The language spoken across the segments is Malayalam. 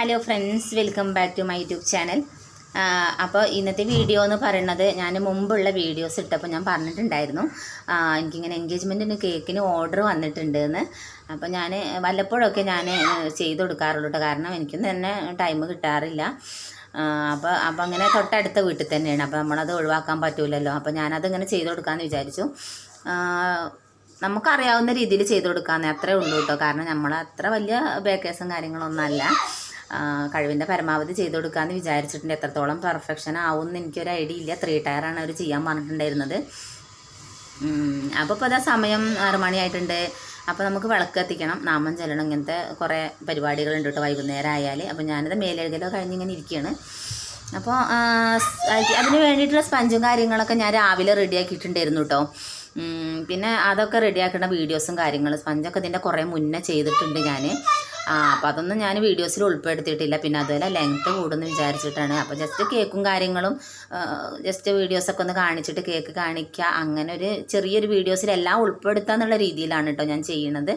Hello friends welcome back to my YouTube channel അപ്പോൾ ഇന്നത്തെ വീഡിയോ എന്ന് പറയുന്നത് ഞാൻ മുമ്പുള്ള വീഡിയോസ് ഇട്ടപ്പോൾ ഞാൻ പറഞ്ഞിട്ടുണ്ടായിരുന്നു. എനിക്കിങ്ങനെ എൻഗേജ്മെന്റിന് കേക്കിന് ഓർഡർ വന്നിട്ടുണ്ട് എന്ന് അപ്പോൾ ഞാൻ വല്ലപ്പോഴൊക്കെ ഞാൻ ചെയ്ത് കൊടുക്കാറുള്ളൂ കേട്ടോ. കാരണം എനിക്ക് തന്നെ ടൈം കിട്ടാറില്ല. അപ്പോൾ അപ്പോൾ അങ്ങനെ തൊട്ടടുത്ത വീട്ടിൽ തന്നെയാണ്. അപ്പോൾ നമ്മളത് ഒഴിവാക്കാൻ പറ്റൂലല്ലോ. അപ്പോൾ ഞാനത് ഇങ്ങനെ ചെയ്ത് കൊടുക്കാമെന്ന് വിചാരിച്ചു. നമുക്കറിയാവുന്ന രീതിയിൽ ചെയ്ത് കൊടുക്കാമെന്ന് അത്രേ ഉള്ളൂ കേട്ടോ. കാരണം നമ്മൾ അത്ര വലിയ ബേക്കേഴ്സും കാര്യങ്ങളൊന്നും അല്ല. കഴിവിന്റെ പരമാവധി ചെയ്ത് കൊടുക്കാമെന്ന് വിചാരിച്ചിട്ടുണ്ട്. എത്രത്തോളം പെർഫെക്ഷൻ ആവും എനിക്കൊരു ഐഡിയ ഇല്ല. ത്രീ ടയറാണ് അവർ ചെയ്യാൻ പറഞ്ഞിട്ടുണ്ടായിരുന്നത്. അപ്പോൾ ഇപ്പോൾ അതാ സമയം ആറ് മണിയായിട്ടുണ്ട് അപ്പോൾ നമുക്ക് വിളക്ക് കത്തിക്കണം. നാമം ചെല്ലണം. ഇങ്ങനത്തെ കുറേ പരിപാടികളുണ്ട് കേട്ടോ വൈകുന്നേരം ആയാൽ അപ്പോൾ ഞാനത് മേലെഴുകലോ കഴിഞ്ഞിങ്ങനെ ഇരിക്കുകയാണ് അപ്പോൾ അതിന് വേണ്ടിയിട്ടുള്ള സ്പഞ്ചും കാര്യങ്ങളൊക്കെ ഞാൻ രാവിലെ റെഡിയാക്കിയിട്ടുണ്ടായിരുന്നു കേട്ടോ. പിന്നെ അതൊക്കെ റെഡിയാക്കുന്ന വീഡിയോസും കാര്യങ്ങളും സ്പഞ്ചൊക്കെ ഇതിന്റെ കുറേ മുന്നേ ചെയ്തിട്ടുണ്ട് ഞാൻ ആ അപ്പം അതൊന്നും ഞാൻ വീഡിയോസിൽ ഉൾപ്പെടുത്തിയിട്ടില്ല. പിന്നെ അതുപോലെ ലെങ്ത്ത് കൂടുമെന്ന് വിചാരിച്ചിട്ടാണ്. അപ്പോൾ ജസ്റ്റ് കേക്കും കാര്യങ്ങളും ജസ്റ്റ് വീഡിയോസൊക്കെ ഒന്ന് കാണിച്ചിട്ട് കേക്ക് കാണിക്കുക അങ്ങനെ ഒരു ചെറിയൊരു വീഡിയോസിലെല്ലാം ഉൾപ്പെടുത്തുക എന്നുള്ള രീതിയിലാണ് കേട്ടോ ഞാൻ ചെയ്യുന്നത്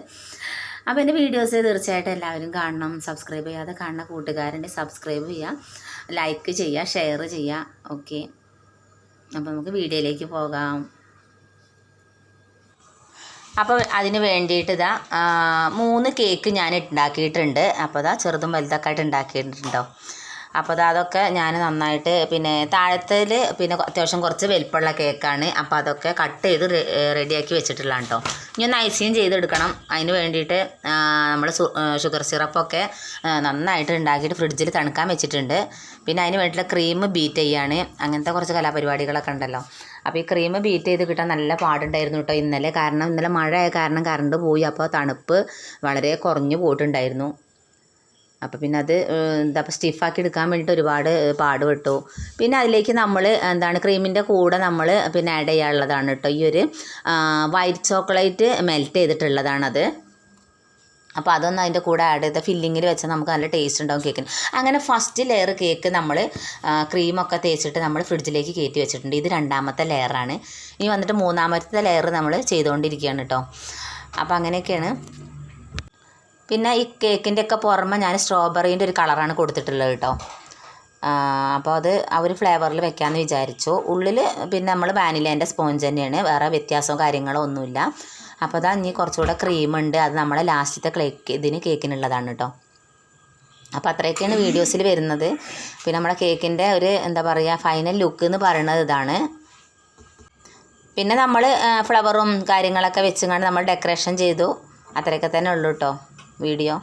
അപ്പോൾ എന്റെ വീഡിയോസ് തീർച്ചയായിട്ടും എല്ലാവരും കാണണം. സബ്സ്ക്രൈബ് ചെയ്യാതെ കാണുന്ന കൂട്ടുകാരുണ്ട് സബ്സ്ക്രൈബ് ചെയ്യുക ലൈക്ക് ചെയ്യുക ഷെയർ ചെയ്യുക ഓക്കെ അപ്പോൾ നമുക്ക് വീഡിയോയിലേക്ക് പോകാം. അപ്പോൾ അതിന് വേണ്ടിയിട്ട് ഇതാ മൂന്ന് കേക്ക് ഞാൻ ഉണ്ടാക്കിയിട്ടുണ്ട് അപ്പോൾ ഇതാ ചെറുതും വലുതൊക്കെ ആയിട്ട് ഉണ്ടാക്കിയിട്ടുണ്ടോ അപ്പോൾ അതൊക്കെ ഞാൻ നന്നായിട്ട് പിന്നെ താഴത്തിൽ പിന്നെ അത്യാവശ്യം കുറച്ച് വലിപ്പമുള്ള കേക്കാണ്. അപ്പോൾ അതൊക്കെ കട്ട് ചെയ്ത് റെഡിയാക്കി വെച്ചിട്ടുള്ളതാണ് കേട്ടോ ഇനി ഒന്ന് ഐസിങ് ചെയ്തെടുക്കണം. അതിന് വേണ്ടിയിട്ട് നമ്മൾ ഷുഗർ സിറപ്പൊക്കെ നന്നായിട്ട് ഉണ്ടാക്കിയിട്ട് ഫ്രിഡ്ജിൽ തണുക്കാൻ വെച്ചിട്ടുണ്ട്. പിന്നെ അതിന് വേണ്ടിയിട്ടുള്ള ക്രീം ബീറ്റ് ചെയ്യാണ്. അങ്ങനത്തെ കുറച്ച് കലാപരിപാടികളൊക്കെ ഉണ്ടല്ലോ. അപ്പോൾ ഈ ക്രീം ബീറ്റ് ചെയ്ത് കിട്ടാൻ നല്ല പാടുണ്ടായിരുന്നു കേട്ടോ ഇന്നലെ. കാരണം ഇന്നലെ മഴ ആയ കാരണം കറണ്ട് പോയി. അപ്പോൾ തണുപ്പ് വളരെ കുറഞ്ഞു പോയിട്ടുണ്ടായിരുന്നു. അപ്പോൾ പിന്നെ അത് ഇപ്പോൾ സ്റ്റിഫാക്കി എടുക്കാൻ വേണ്ടിയിട്ട് ഒരുപാട് പാടുപെട്ടു. പിന്നെ അതിലേക്ക് നമ്മൾ എന്താണ് ക്രീമിന്റെ കൂടെ നമ്മൾ പിന്നെ ആഡ് ചെയ്യാനുള്ളതാണ് കേട്ടോ ഈ ഒരു വൈറ്റ് ചോക്ലേറ്റ് മെൽറ്റ് ചെയ്തിട്ടുള്ളതാണത്. അപ്പോൾ അതൊന്ന് അതിന്റെ കൂടെ ആഡ് ചെയ്ത ഫില്ലിങ്ങിൽ വെച്ചാൽ നമുക്ക് നല്ല ടേസ്റ്റ് ഉണ്ടാവും കേക്കിന് അങ്ങനെ ഫസ്റ്റ് ലെയർ കേക്ക് നമ്മൾ ക്രീമൊക്കെ തേച്ചിട്ട് നമ്മൾ ഫ്രിഡ്ജിലേക്ക് കയറ്റി വെച്ചിട്ടുണ്ട്. ഇത് രണ്ടാമത്തെ ലെയറാണ് ഇനി വന്നിട്ട് മൂന്നാമത്തെ ലെയർ നമ്മൾ ചെയ്തുകൊണ്ടിരിക്കുകയാണ് കേട്ടോ അപ്പോൾ അങ്ങനെയൊക്കെയാണ്. പിന്നെ ഈ കേക്കിന്റെ ഒക്കെ പുറമെ ഞാൻ സ്ട്രോബെറീന്റെ ഒരു കളറാണ് കൊടുത്തിട്ടുള്ളത് കേട്ടോ അപ്പോൾ അത് അവർ ഫ്ലേവറിൽ വെക്കാമെന്ന് വിചാരിച്ചു. ഉള്ളിൽ പിന്നെ നമ്മൾ വാനിലേന്റെ സ്പോഞ്ച് തന്നെയാണ്. വേറെ വ്യത്യാസമോ കാര്യങ്ങളോ ഒന്നുമില്ല. അപ്പോൾ അതാ ഇനി കുറച്ചുകൂടെ ക്രീമുണ്ട് അത് നമ്മളെ ലാസ്റ്റത്തെ കേക്ക് ഇതിന് കേക്കിനുള്ളതാണ് കേട്ടോ അപ്പോൾ അത്രയൊക്കെയാണ് വീഡിയോസിൽ വരുന്നത്. പിന്നെ നമ്മുടെ കേക്കിന്റെ ഒരു എന്താ പറയുക ഫൈനൽ ലുക്ക് എന്ന് പറയുന്നത് ഇതാണ്. പിന്നെ നമ്മൾ ഫ്ലവറും കാര്യങ്ങളൊക്കെ വെച്ചുകൊണ്ട് നമ്മൾ ഡെക്കറേഷൻ ചെയ്തു. അത്രയൊക്കെ തന്നെ ഉള്ളൂ കേട്ടോ വീഡിയോ